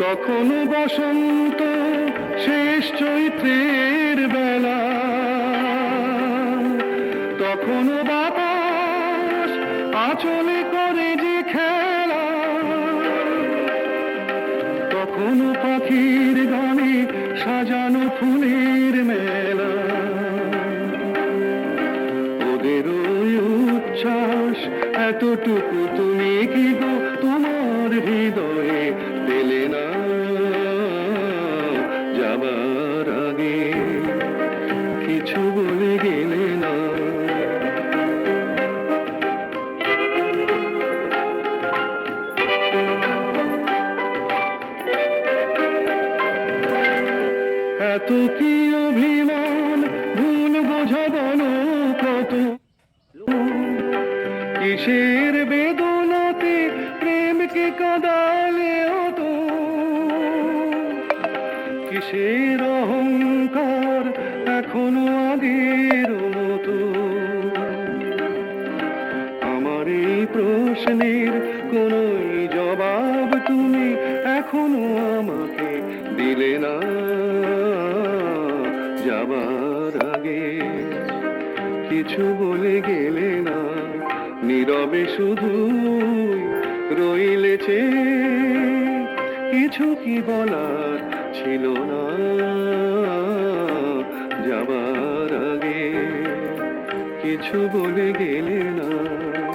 তখনও বসন্ত শেষ চৈত্রের বেলা। তখনও বাতাস আচলে করে যে খেলা। তখনও পাখির গানে সাজানো ফুলের মেলা। ওদের ওই উচ্ছ্বাস এতটুকু তুমি যাবার আগে কিছু বলে গেলে না। এত কি অভিমান? ভুল বোঝাবনো কত? কিসের বেদনাতে প্রেমকে কাদালে কিসের অহংকার, এখনও আগের মতো। আমার এই প্রশ্নের কোনোই জবাব তুমি এখনও আমাকে দিলে না। যাবার আগে কিছু বলে গেলে না, নীরবে শুধু রইলেছে। কিছু কি বলার ছিল না যাবার আগে। কিছু বলে গেলে না।